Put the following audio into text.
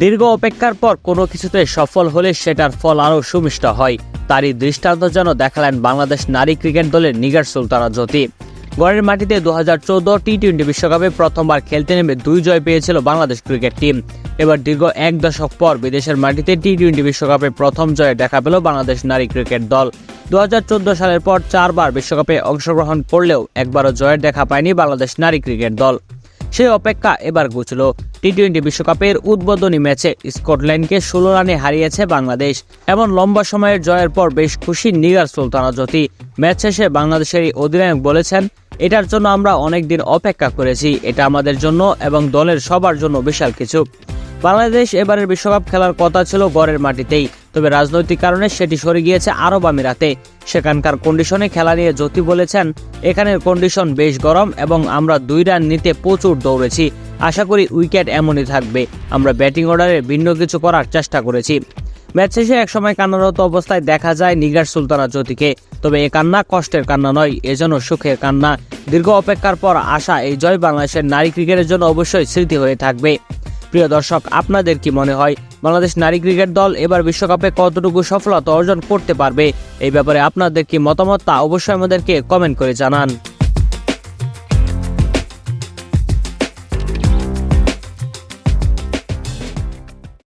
দীর্ঘ অপেক্ষার পর কোনো কিছুতে সফল হলে সেটার ফল আরও সুমিষ্ট হয়। তারই দৃষ্টান্ত যেন দেখালেন বাংলাদেশ নারী ক্রিকেট দলের নিগার সুলতানা জ্যোতি। গড়ের মাটিতে দু হাজার চৌদ্দ টি টোয়েন্টি বিশ্বকাপে প্রথমবার খেলতে নেমে দুই জয় পেয়েছিল বাংলাদেশ ক্রিকেট টিম। এবার দীর্ঘ এক দশক পর বিদেশের মাটিতে টি টোয়েন্টি বিশ্বকাপে প্রথম জয়ে দেখা পেল বাংলাদেশ নারী ক্রিকেট দল। দুহাজার চোদ্দ সালের পর চারবার বিশ্বকাপে অংশগ্রহণ করলেও একবারও জয়ের দেখা পায়নি বাংলাদেশ নারী ক্রিকেট দল। সেই অপেক্ষা এবার ঘুচল টি টোয়েন্টি বিশ্বকাপের উদ্বোধনী ম্যাচে স্কটল্যান্ডকে ষোলো রানে হারিয়েছে বাংলাদেশ। এমন লম্বা সময়ের জয়ের পর বেশ খুশি নিগার সুলতানা জ্যোতি। ম্যাচ শেষে বাংলাদেশের অধিনায়ক বলেছেন, এটার জন্য আমরা অনেক দিন অপেক্ষা করেছি। এটা আমাদের জন্য এবং দলের সবার জন্য বিশাল কিছু। বাংলাদেশ এবারের বিশ্বকাপ খেলার কথা ছিল গড়ের মাটিতেই। তবে রাজনৈতিক কারণে সেটি সরে গিয়েছে আরব আমিরাতে। সেখানকার কন্ডিশনে খেলা নিয়ে জ্যোতি বলেছেন, এখানের কন্ডিশন বেশ গরম এবং আমরা দুই রান নিতে প্রচুর দৌড়েছি। আশা করি উইকেট এমনই থাকবে। আমরা ব্যাটিং অর্ডারে ভিন্ন কিছু করার চেষ্টা করেছি। ম্যাচ শেষে একসময় কান্নারত অবস্থায় দেখা যায় নিগার সুলতানা জ্যোতিকে। তবে এ কান্না কষ্টের কান্না নয় এজন্য সুখের কান্না। দীর্ঘ অপেক্ষার পর আসা এই জয় বাংলাদেশের নারী ক্রিকেটের জন্য অবশ্যই স্মৃতি হয়ে থাকবে। প্রিয় দর্শক, আপনাদের কি মনে হয়? বাংলাদেশ নারী ক্রিকেট দল এবার বিশ্বকাপে কতটুকু সফলতা অর্জন করতে পারবে? এই ব্যাপারে আপনাদের কি মতামত তা অবশ্যই আমাদেরকে কমেন্ট করে জানান।